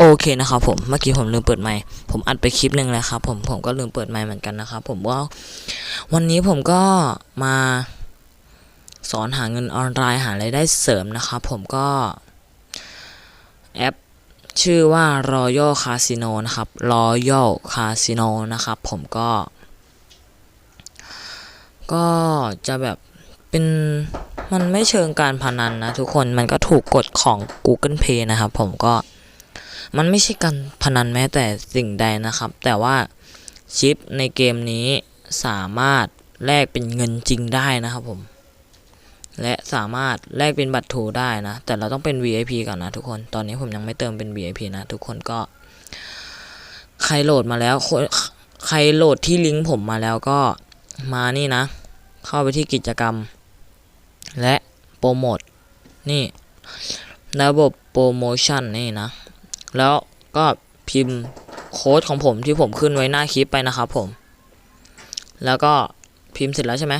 โอเคนะครับผมเมื่อกี้ผมลืมเปิดไมค์ผมอัดไปคลิปหนึ่งแล้วครับผมผมก็ลืมเปิดไมค์เหมือนกันนะครับผมว่าวันนี้ผมก็มาสอนหาเงินออนไลน์หารายได้เสริมนะครับผมก็แอปชื่อว่า Royal Casino นะครับ Royal Casino นะครับผมก็ ก็จะแบบเป็นมันไม่เชิงการพนันนะทุกคนมันก็ถูกกฎของ Google Play นะครับผมก็ มันไม่ใช่การพนันแม้แต่สิ่งใดนะครับ แต่ว่าชิปในเกมนี้สามารถแลกเป็นเงินจริงได้นะครับผม และสามารถแลกเป็นบัตรทูได้นะ แต่เราต้องเป็น VIP ก่อนนะทุกคน ตอนนี้ผมยังไม่เติมเป็น VIP นะ ทุกคนก็ ใครโหลดมาแล้ว ใครโหลดที่ลิงก์ผมมาแล้วก็มานี่นะ เข้าไปที่กิจกรรม และโปรโมทนี่ ระบบโปรโมชั่นนี่นะ แล้วก็พิมพ์โค้ดของผมที่ผมขึ้นไว้หน้าคลิปไปนะครับผม แล้วก็พิมพ์เสร็จแล้วใช่ไหม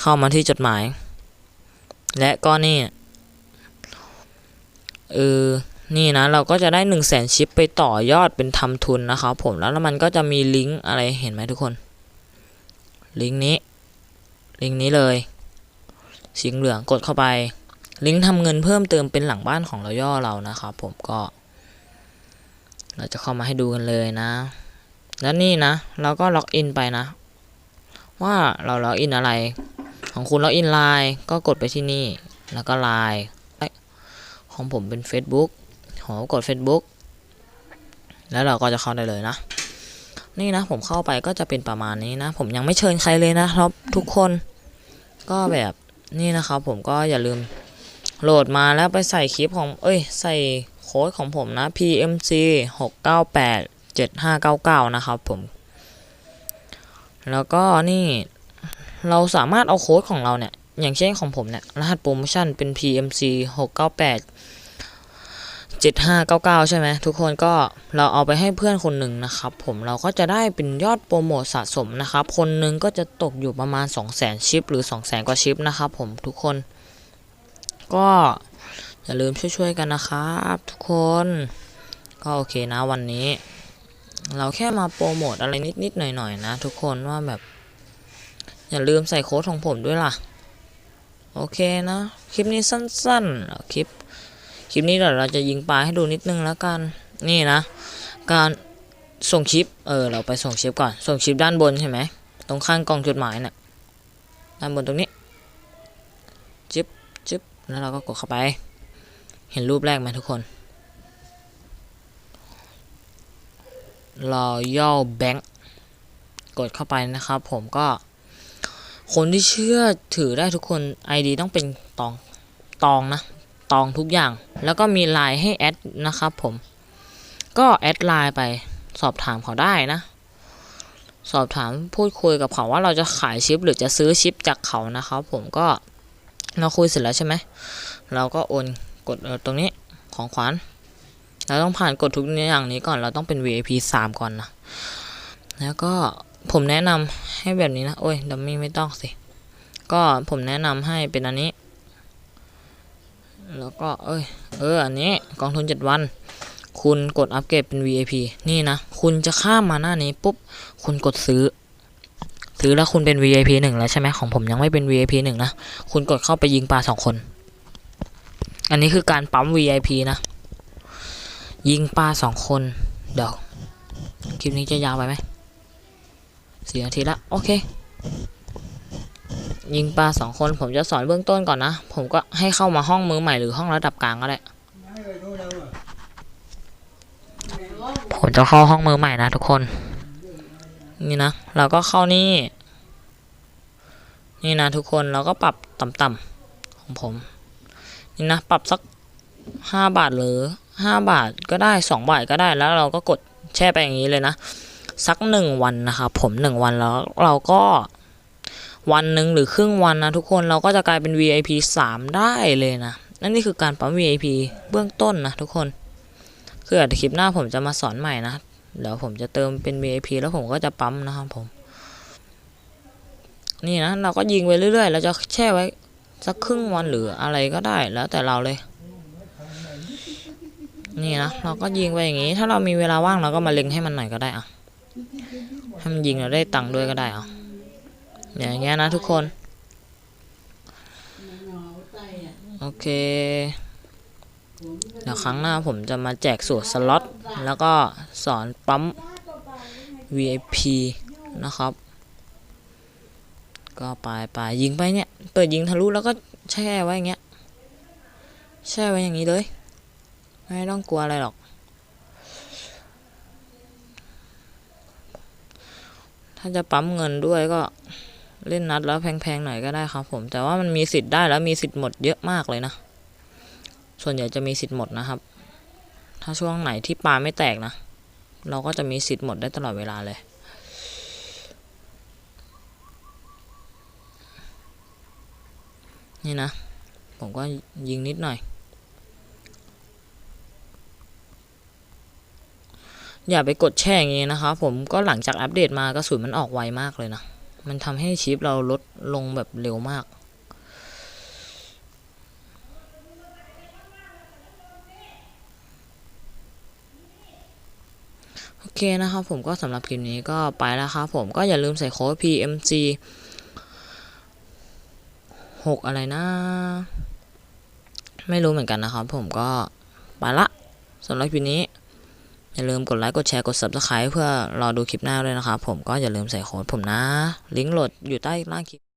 เข้ามาที่จดหมาย และก็นี่เออนี่นะเราก็จะได้1 0 0 0 0แสนชิปไปต่อยอดเป็นทำทุนนะครับผมแล้วมันก็จะมีลิงก์อะไรเห็นไหมทุกคน ลิงก์นี้ ลิงก์นี้เลยสีเหลืองกดเข้าไป ลิงก์ทำเงินเพิ่มเติมเป็นหลังบ้านของเราย่อเรานะครับผมก็ เราจะเข้ามาให้ดูกันเลยนะ แล้วนี่นะ เราก็ล็อกอินไปนะ ว่าเราล็อกอินอะไร ของคุณล็อกอินไลน์ก็กดไปที่นี่ แล้วก็ไลน์ของผมเป็น Facebook ผมกด Facebook แล้วเราก็จะเข้าได้เลยนะ นี่นะผมเข้าไปก็จะเป็นประมาณนี้นะ ผมยังไม่เชิญใครเลยนะครับ ทุกคนก็แบบนี่นะครับผมก็อย่าลืม โหลดมาแล้วไปใส่คลิปของ เอ้ย ใส่โค้ดของผมนะ PMC 698 7599 นะครับผม แล้วก็นี่ เราสามารถเอาโค้ดของเราเนี่ย อย่างเช่นของผมเนี่ย รหัสโปรโมชั่นเป็น PMC 698 7599 ใช่ไหมทุกคนก็เราเอาไปให้เพื่อนคนหนึ่งนะครับผม เราก็จะได้เป็นยอดโปรโมทสะสมนะครับ คนหนึ่งก็จะตกอยู่ประมาณ 200,000 ชิป หรือ 200,000 กว่าชิปนะครับผมทุกคน ก็อย่าลืมช่วยๆกันนะครับทุกคน ก็โอเคนะวันนี้ เราแค่มาโปรโมทอะไรนิดๆหน่อยๆนะทุกคนว่าแบบ อย่าลืมใส่โค้ดของผมด้วยล่ะ โอเคนะ คลิปนี้สั้นๆ คลิป คลิปนี้เดี๋ยวเราจะยิงปลาให้ดูนิดนึงแล้วกัน นี่นะ การส่งคลิป เออ เราไปส่งคลิปก่อน ส่งคลิปด้านบนใช่ไหม ตรงข้างกล่องจดหมายเนี่ยด้านบนตรงนี้ แล้วเราก็กดเข้าไป เห็นรูปแรกไหมทุกคน Royal Bank กดเข้าไปนะครับผมก็ คนที่เชื่อถือได้ทุกคน ID ต้องเป็นตองตองนะ ตองทุกอย่าง แล้วก็มีไลน์ให้แอดนะครับผม ก็แอดไลน์ไปสอบถามเขาได้นะ สอบถามพูดคุยกับเขาว่าเราจะขายชิปหรือจะซื้อชิปจากเขานะครับผมก็ เราคุยเสร็จแล้วใช่ไหม เราก็โอนกดตรงนี้ของขวัญเราต้องผ่านกดทุกอย่างนี้ก่อน เราต้องเป็น VIP 3 ก่อนนะ แล้วก็ผมแนะนำให้แบบนี้นะ โอ้ยดัมมี่ไม่ต้องสิ ก็ผมแนะนำให้เป็นอันนี้ แล้วก็ เอ้ย เออ อันนี้กองทุน 7 วัน คุณกดอัปเกรดเป็น VIP นี่นะ คุณจะข้ามมาหน้านี้ปุ๊บ คุณกดซื้อ ซื้อแล้วคุณเป็น VIP หนึ่งแล้วใช่ไหมของผมยังไม่เป็น VIP หนึ่งนะ คุณกดเข้าไปยิงปลาสองคน อันนี้คือการปั๊ม VIP นะ ยิงปลาสองคน เดี๋ยว คลิปนี้จะยาวไปไหมสี่นาทีละ โอเค ยิงปลาสองคนผมจะสอนเบื้องต้นก่อนนะ ผมก็ให้เข้ามาห้องมือใหม่หรือห้องระดับกลางก็ได้ผมจะเข้าห้องมือใหม่นะทุกคน นี่นะ เราก็เข้านี่ นี่นะทุกคนเราก็ปรับต่ำๆของผม นี่นะ ปรับสักห้าบาทหรือห้าบาทก็ได้สองบาทก็ได้แล้วเราก็กดแช่ไปอย่างนี้เลยนะ สักหนึ่งวันนะครับผมหนึ่งวันแล้วเราก็วันหนึ่งหรือครึ่งวันนะทุกคนเราก็จะกลายเป็น VIP 3 ได้เลยนะ นั่นนี่คือการปั๊ม VIP เบื้องต้นนะทุกคน คืออาจจะคลิปหน้าผมจะมาสอนใหม่นะ เดี๋ยวผมจะเติมเป็น VIP แล้วผมก็จะปั๊มนะครับผม นี่นะเราก็ยิงไปเรื่อยๆ เราจะแช่ไว้สักครึ่งวันหรืออะไรก็ได้แล้วแต่เราเลย นี่นะเราก็ยิงไปอย่างนี้ ถ้าเรามีเวลาว่างเราก็มาเล็งให้มันหน่อยก็ได้อะให้มันยิงเราได้ตังค์ด้วยก็ได้อะอย่างเงี้ยนะทุกคน โอเค เดี๋ยวครั้งหน้าผมจะมาแจกสูตรสล็อต แล้วก็สอนปั๊ม VIP นะครับ ก็ไปไปยิงไปเนี่ย เปิดยิงทะลุแล้วก็แช่ไว้อย่างเงี้ย แช่ไว้อย่างนี้เลย ไม่ต้องกลัวอะไรหรอก ถ้าจะปั๊มเงินด้วยก็เล่นนัดแล้วแพงๆหน่อยก็ได้ครับผม แต่ว่ามันมีสิทธิ์ได้แล้วมีสิทธิ์หมดเยอะมากเลยนะ ส่วนใหญ่จะมีสิทธิ์หมดนะครับ ถ้าช่วงไหนที่ปลาไม่แตกนะ เราก็จะมีสิทธิ์หมดได้ตลอดเวลาเลย นี่นะ ผมก็ยิงนิดหน่อย อย่าไปกดแช่อย่างนี้นะคะผมก็หลังจากอัปเดตมากระสุนมันออกไวมากเลยนะ มันทำให้ชิปเราลดลงแบบเร็วมาก โอเคนะครับผมก็สำหรับคลิปนี้ก็ไปแล้วครับผมก็อย่าลืมใส่โค้ด PMG 6 อะไรนะ ไม่รู้เหมือนกันนะครับผมก็ไปละสำหรับคลิปนี้ อย่าลืมกดไลค์กดแชร์กด Subscribe เพื่อรอดูคลิปหน้าด้วยนะครับผมก็อย่าลืมใส่โค้ดผมนะ ลิงก์โหลดอยู่ใต้ล่างคลิป